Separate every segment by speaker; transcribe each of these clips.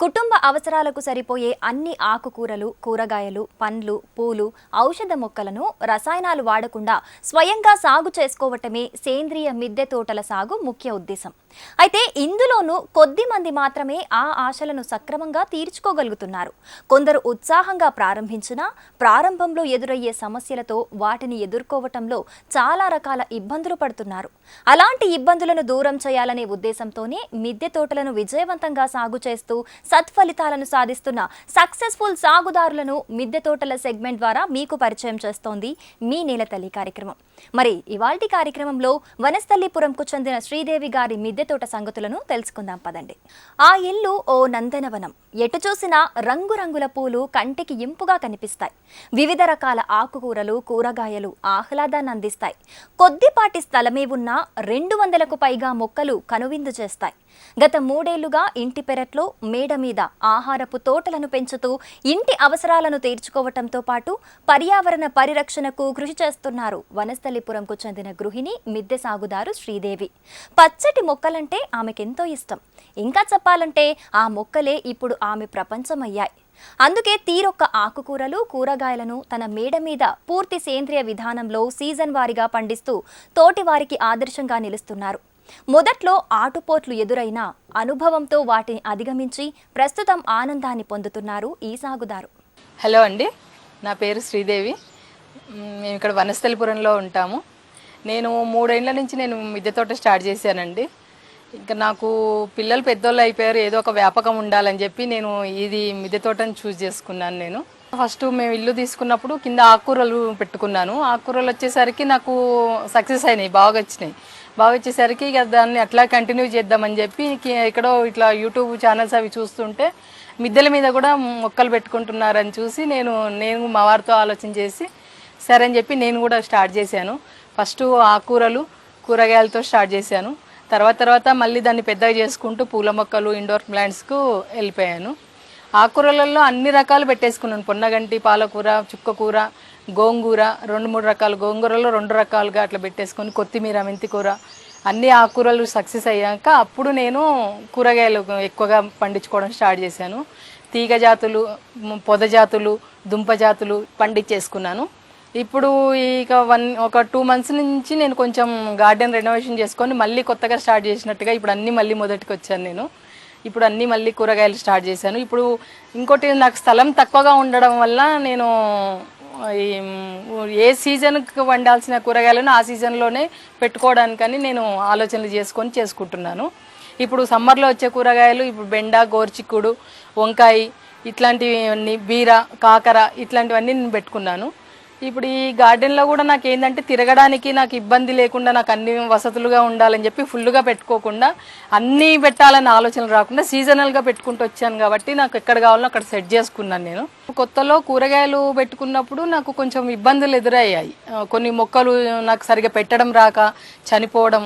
Speaker 1: కుటుంబ అవసరాలకు సరిపోయే అన్ని ఆకుకూరలు కూరగాయలు పండ్లు పూలు ఔషధ మొక్కలను రసాయనాలు వాడకుండా స్వయంగా సాగు చేసుకోవటమే సేంద్రియ మిద్దె తోటల సాగు ముఖ్య ఉద్దేశం. అయితే ఇందులోనూ కొద్ది మంది మాత్రమే ఆ ఆశలను సక్రమంగా తీర్చుకోగలుగుతున్నారు. కొందరు ఉత్సాహంగా ప్రారంభించినా ప్రారంభంలో ఎదురయ్యే సమస్యలతో వాటిని ఎదుర్కోవటంలో చాలా రకాల ఇబ్బందులు పడుతున్నారు. అలాంటి ఇబ్బందులను దూరం చేయాలనే ఉద్దేశంతోనే మిద్దె తోటలను విజయవంతంగా సాగు చేస్తూ సత్ఫలితాలను సాధిస్తున్న సక్సెస్ఫుల్ సాగుదారులను మిద్దె తోటల సెగ్మెంట్ ద్వారా మీకు పరిచయం చేస్తోంది మీ నేలతల్లి కార్యక్రమం. మరి ఇవాల్టి కార్యక్రమంలో వనస్థల్లిపురంకు చెందిన శ్రీదేవి గారి మిద్దె తోట సంగతులను తెలుసుకుందాం పదండి. ఆ ఇల్లు ఓ నందనవనం. ఎటు చూసినా రంగురంగుల పూలు కంటికి ఇంపుగా కనిపిస్తాయి. వివిధ రకాల ఆకుకూరలు కూరగాయలు ఆహ్లాదాన్ని అందిస్తాయి. కొద్దిపాటి స్థలమే ఉన్నా రెండు వందలకు పైగా మొక్కలు కనువిందు చేస్తాయి. గత మూడేళ్ళుగా ఇంటి పెరట్లో మేడ మీద ఆహారపు తోటలను పెంచుతూ ఇంటి అవసరాలను తీర్చుకోవటంతో పాటు పర్యావరణ పరిరక్షణకు కృషి చేస్తున్నారు. వనస్థలిపురంకు చెందిన గృహిణి మిద్దె సాగుదారు శ్రీదేవి. పచ్చటి మొక్కలంటే ఆమెకెంతో ఇష్టం. ఇంకా చెప్పాలంటే ఆ మొక్కలే ఇప్పుడు ఆమె ప్రపంచమయ్యాయి. అందుకే తీరొక్క ఆకుకూరలు కూరగాయలను తన మేడ మీద పూర్తి సేంద్రియ విధానంలో సీజన్ వారిగా పండిస్తూ తోటివారికి ఆదర్శంగా నిలుస్తున్నారు. మొదట్లో ఆటుపోట్లు ఎదురైనా అనుభవంతో వాటిని అధిగమించి ప్రస్తుతం ఆనందాన్ని పొందుతున్నారు ఈ సాగుదారు.
Speaker 2: హలో అండి నా పేరు శ్రీదేవి. మేము ఇక్కడ వనస్థలిపురంలో ఉంటాము. నేను మూడేళ్ళ నుంచి నేను మిద్దె తోట స్టార్ట్ చేశానండి. ఇంకా నాకు పిల్లలు పెద్దోళ్ళు అయిపోయారు ఏదో ఒక వ్యాపకం ఉండాలని చెప్పి నేను ఇది మిద్దె తోటని చూస్ చేసుకున్నాను నేను. ఫస్ట్ మేము ఇల్లు తీసుకున్నప్పుడు కింద ఆకుకూరలు పెట్టుకున్నాను. ఆకుకూరలు వచ్చేసరికి నాకు సక్సెస్ అయినాయి బాగా వచ్చినాయి. బాగా వచ్చేసరికి ఇక దాన్ని అట్లా కంటిన్యూ చేద్దామని చెప్పి ఎక్కడో ఇట్లా యూట్యూబ్ ఛానల్స్ అవి చూస్తుంటే మిద్దెల మీద కూడా మొక్కలు పెట్టుకుంటున్నారని చూసి నేను నేను మా వారితో ఆలోచన చేసి సరే అని చెప్పి నేను కూడా స్టార్ట్ చేశాను. ఫస్ట్ ఆకుకూరలు కూరగాయలతో స్టార్ట్ చేశాను. తర్వాత తర్వాత మళ్ళీ దాన్ని పెద్దగా చేసుకుంటూ పూల మొక్కలు ఇండోర్ ప్లాంట్స్కు వెళ్ళిపోయాను. ఆకుకూరలలో అన్ని రకాలు పెట్టేసుకున్నాను. పొన్నగంటి పాలకూర చుక్కకూర గోంగూర రెండు మూడు రకాల. గోంగూరలో రెండు రకాలుగా అట్లా పెట్టేసుకొని కొత్తిమీర మెంతికూర అన్ని ఆకుకూరలు సక్సెస్ అయ్యాక అప్పుడు నేను కూరగాయలు ఎక్కువగా పండించుకోవడం స్టార్ట్ చేశాను. తీగ జాతులు పొద జాతులు దుంప జాతులు పండించేసుకున్నాను. ఇప్పుడు ఇక వన్ ఒక టూ మంత్స్ నుంచి నేను కొంచెం గార్డెన్ రెనోవేషన్ చేసుకొని మళ్ళీ కొత్తగా స్టార్ట్ చేసినట్టుగా ఇప్పుడు అన్నీ మళ్ళీ మొదటికి వచ్చాను నేను. ఇప్పుడు అన్నీ మళ్ళీ కూరగాయలు స్టార్ట్ చేశాను. ఇప్పుడు ఇంకోటి నాకు స్థలం తక్కువగా ఉండడం వల్ల నేను ఈ ఏ సీజన్కి వండాల్సిన కూరగాయలను ఆ సీజన్లోనే పెట్టుకోవడానికని నేను ఆలోచనలు చేసుకొని చేసుకుంటున్నాను. ఇప్పుడు సమ్మర్లో వచ్చే కూరగాయలు ఇప్పుడు బెండ గోర్చిక్కుడు వంకాయ ఇట్లాంటివి అన్నీ బీర కాకర ఇట్లాంటివన్నీ నేను పెట్టుకున్నాను. ఇప్పుడు ఈ గార్డెన్లో కూడా నాకు ఏంటంటే తిరగడానికి నాకు ఇబ్బంది లేకుండా నాకు అన్ని వసతులుగా ఉండాలని చెప్పి ఫుల్గా పెట్టుకోకుండా అన్నీ పెట్టాలని ఆలోచన రాకుండా సీజనల్గా పెట్టుకుంటూ వచ్చాను కాబట్టి నాకు ఎక్కడ కావాలో అక్కడ సెట్ చేసుకున్నాను నేను. కొత్తలో కూరగాయలు పెట్టుకున్నప్పుడు నాకు కొంచెం ఇబ్బందులు ఎదురయ్యాయి. కొన్ని మొక్కలు నాకు సరిగా పెట్టడం రాక చనిపోవడం.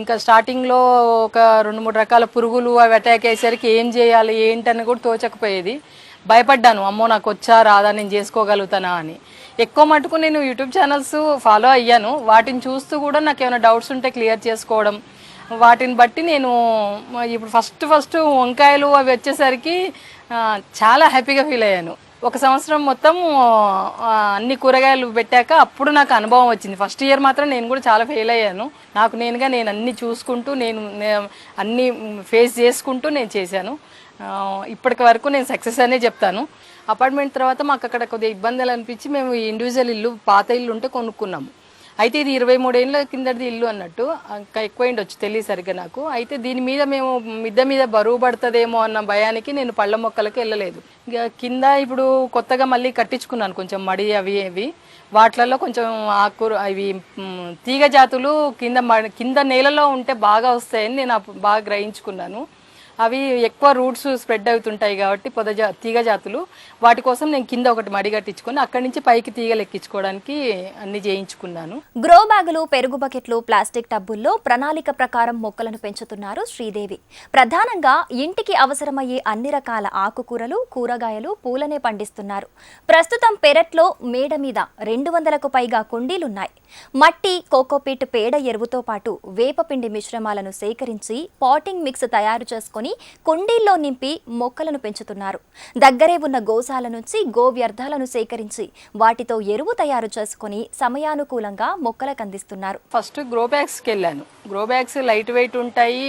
Speaker 2: ఇంకా స్టార్టింగ్లో ఒక రెండు మూడు రకాల పురుగులు అవి అటాక్ అయ్యేసరికి ఏం చేయాలి ఏంటని కూడా తోచకపోయేది. భయపడ్డాను అమ్మో నాకు వచ్చా రాదా నేను చేసుకోగలుగుతానా అని. ఎక్కువ మటుకు నేను యూట్యూబ్ ఛానల్స్ ఫాలో అయ్యాను. వాటిని చూస్తూ కూడా నాకు ఏమైనా డౌట్స్ ఉంటే క్లియర్ చేసుకోవడం. వాటిని బట్టి నేను ఇప్పుడు ఫస్ట్ ఫస్ట్ వంకాయలు అవి వచ్చేసరికి చాలా హ్యాపీగా ఫీల్ అయ్యాను. ఒక సంవత్సరం మొత్తం అన్ని కూరగాయలు పెట్టాక అప్పుడు నాకు అనుభవం వచ్చింది. ఫస్ట్ ఇయర్ మాత్రం నేను కూడా చాలా ఫెయిల్ అయ్యాను. నాకు నేనుగా నేను అన్ని చూసుకుంటూ నేను అన్ని ఫేస్ చేసుకుంటూ నేను చేశాను. ఇప్పటికి వరకు నేను సక్సెస్ అనే చెప్తాను. అపార్ట్మెంట్ తర్వాత మాకు అక్కడ కొద్దిగా ఇబ్బందులు అనిపించి మేము ఇండివిజువల్ ఇల్లు పాత ఇల్లు ఉంటే కొనుక్కున్నాము. అయితే ఇది ఇరవై మూడేళ్ళ కిందది ఇల్లు అన్నట్టు ఇంకా ఎక్కువ తెలియసరిగా సరిగ్గా నాకు. అయితే దీని మీద మేము మిద్ద మీద బరువు పడుతుందేమో అన్న భయానికి నేను పళ్ళ మొక్కలకి వెళ్ళలేదు. ఇక కింద ఇప్పుడు కొత్తగా మళ్ళీ కట్టించుకున్నాను కొంచెం మడి అవి అవి వాటిలలో కొంచెం ఆకుకూర అవి తీగ జాతులు కింద కింద నేలలో ఉంటే బాగా వస్తాయని నేను బాగా గ్రహించుకున్నాను. అవి ఎక్కువ రూట్స్ స్ప్రెడ్ అవుతుంటాయి కాబట్టి పొద జా తీగ జాతులు. వాటి కోసం నేను కింద ఒకటి మడిగట్టించుకొని అక్కడి నుంచి పైకి తీగలు ఎక్కించుకోవడానికి అన్ని చేయించుకున్నాను.
Speaker 1: గ్రో బ్యాగులు పెరుగు బకెట్లు ప్లాస్టిక్ టబ్బుల్లో ప్రణాళిక ప్రకారం మొక్కలను పెంచుతున్నారు శ్రీదేవి. ప్రధానంగా ఇంటికి అవసరమయ్యే అన్ని రకాల ఆకుకూరలు కూరగాయలు పూలనే పండిస్తున్నారు. ప్రస్తుతం పెరట్లో మేడ మీద రెండు వందలకు పైగా కుండీలున్నాయి. మట్టి కోకోపీట్ పేడ ఎరువుతో పాటు వేపపిండి మిశ్రమాలను సేకరించి పాటింగ్ మిక్స్ తయారు చేసుకొని కుండీల్లో నింపి మొక్కలను పెంచుతున్నారు. దగ్గరే ఉన్న గోశాల నుంచి గో వ్యర్థాలను సేకరించి వాటితో ఎరువు తయారు చేసుకొని సమయానుకూలంగా మొక్కలకు అందిస్తున్నారు.
Speaker 2: ఫస్ట్ గ్రో బ్యాగ్స్కి వెళ్ళాను. గ్రో బ్యాగ్స్ లైట్ వెయిట్ ఉంటాయి.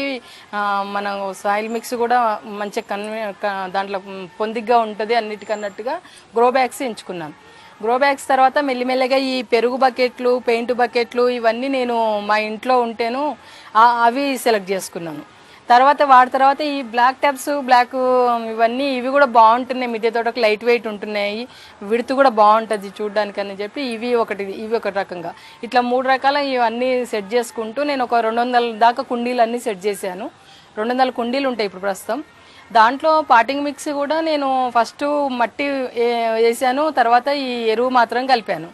Speaker 2: మన మనం సాయిల్ మిక్స్ కూడా మంచిగా కన్వే దాంట్లో పొందిగ్గా ఉంటుంది. అన్నిటికన్నట్టుగా గ్రో బ్యాగ్స్ ఎంచుకున్నాను. గ్రో బ్యాగ్స్ తర్వాత మెల్లిమెల్లగా ఈ పెరుగు బకెట్లు పెయింట్ బకెట్లు ఇవన్నీ నేను మా ఇంట్లో ఉంటేను అవి సెలెక్ట్ చేసుకున్నాను. తర్వాత వాడి తర్వాత ఈ బ్లాక్ ట్యాప్స్ బ్లాక్ ఇవన్నీ ఇవి కూడా బాగుంటున్నాయి. మిద్దె తోటకు లైట్ వెయిట్ ఉంటున్నాయి. విడుతు కూడా బాగుంటుంది చూడడానికి అని చెప్పి ఇవి ఒకటి ఇవి ఒక రకంగా. ఇట్లా మూడు రకాల ఇవన్నీ సెట్ చేసుకుంటూ నేను ఒక రెండు వందల దాకా కుండీలు అన్నీ సెట్ చేశాను. రెండు వందల కుండీలు ఉంటాయి ఇప్పుడు ప్రస్తుతం. దాంట్లో పాటింగ్ మిక్స్ కూడా నేను ఫస్ట్ మట్టి వేసాను. తర్వాత ఈ ఎరువు మాత్రం కలిపాను.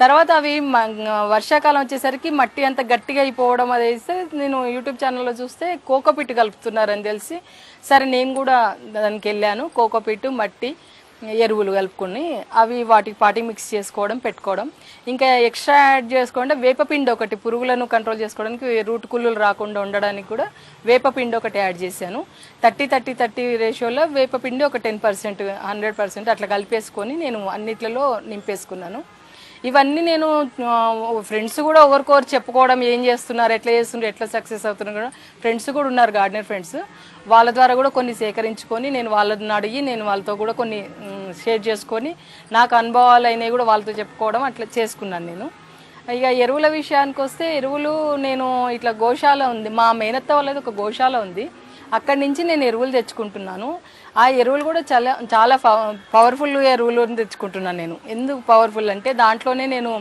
Speaker 2: తర్వాత అవి వర్షాకాలం వచ్చేసరికి మట్టి అంత గట్టిగా అయిపోవడం అది వేస్తే నేను యూట్యూబ్ ఛానల్లో చూస్తే కోకోపిట్ కలుపుతున్నారని తెలిసి సరే నేను కూడా దానికి వెళ్ళాను కోకోపిట్ మట్టి ఎరువులు కలుపుకొని అవి వాటికి పాటి మిక్స్ చేసుకోవడం పెట్టుకోవడం. ఇంకా ఎక్స్ట్రా యాడ్ చేసుకోండి వేపపిండి ఒకటి పురుగులను కంట్రోల్ చేసుకోవడానికి రూట్ కుళ్ళులు రాకుండా ఉండడానికి కూడా వేపపిండి ఒకటి యాడ్ చేశాను. థర్టీ థర్టీ థర్టీ రేషియోలో వేపపిండి ఒక టెన్ పర్సెంట్ హండ్రెడ్ పర్సెంట్ అట్లా కలిపేసుకొని నేను అన్నిట్లలో నింపేసుకున్నాను. ఇవన్నీ నేను ఫ్రెండ్స్ కూడా ఒకరికొకరు చెప్పుకోవడం ఏం చేస్తున్నారు ఎట్లా చేస్తున్నారు ఎట్లా సక్సెస్ అవుతున్నారు కూడా ఫ్రెండ్స్ కూడా ఉన్నారు గార్డెనర్ ఫ్రెండ్స్. వాళ్ళ ద్వారా కూడా కొన్ని సేకరించుకొని నేను వాళ్ళని అడిగి నేను వాళ్ళతో కూడా కొన్ని షేర్ చేసుకొని నాకు అనుభవాలు అయినవి కూడా వాళ్ళతో చెప్పుకోవడం అట్లా చేసుకున్నాను నేను. ఇక ఎరువుల విషయానికి వస్తే ఎరువులు నేను ఇట్లా గోశాల ఉంది మా మేనత్త వాళ్ళది ఒక గోశాల ఉంది. అక్కడి నుంచి నేను ఎరువులు తెచ్చుకుంటున్నాను. ఆ ఎరువులు కూడా చాలా చాలా పవర్ఫుల్ ఎరువులు తెచ్చుకుంటున్నాను నేను. ఎందుకు పవర్ఫుల్ అంటే దాంట్లోనే నేను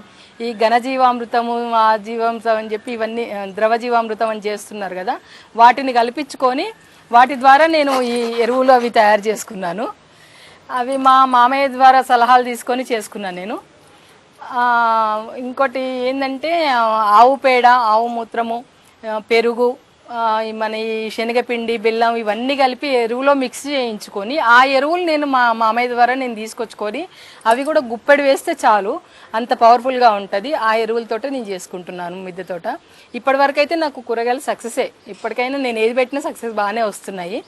Speaker 2: ఈ ఘనజీవామృతము ఆ జీవామృతం అని చెప్పి ఇవన్నీ ద్రవ జీవామృతం అని చేస్తున్నారు కదా వాటిని కల్పించుకొని వాటి ద్వారా నేను ఈ ఎరువులు అవి తయారు చేసుకున్నాను. అవి మా మామయ్య ద్వారా సలహాలు తీసుకొని చేసుకున్నాను నేను. ఇంకోటి ఏంటంటే ఆవు పేడ ఆవు మూత్రము పెరుగు మన ఈ శనగపిండి బెల్లం ఇవన్నీ కలిపి ఎరువులో మిక్స్ చేయించుకొని ఆ ఎరువులు నేను మా మామయ్య ద్వారా నేను తీసుకొచ్చుకొని అవి కూడా గుప్పెడు వేస్తే చాలు. అంత పవర్ఫుల్గా ఉంటుంది. ఆ ఎరువులతోటే నేను చేసుకుంటున్నాను మిద్దె తోట. ఇప్పటివరకు అయితే నాకు కూరగాయలు సక్సెసే ఇప్పటికైనా నేను ఏది పెట్టినా సక్సెస్ బాగానే వస్తున్నాయి.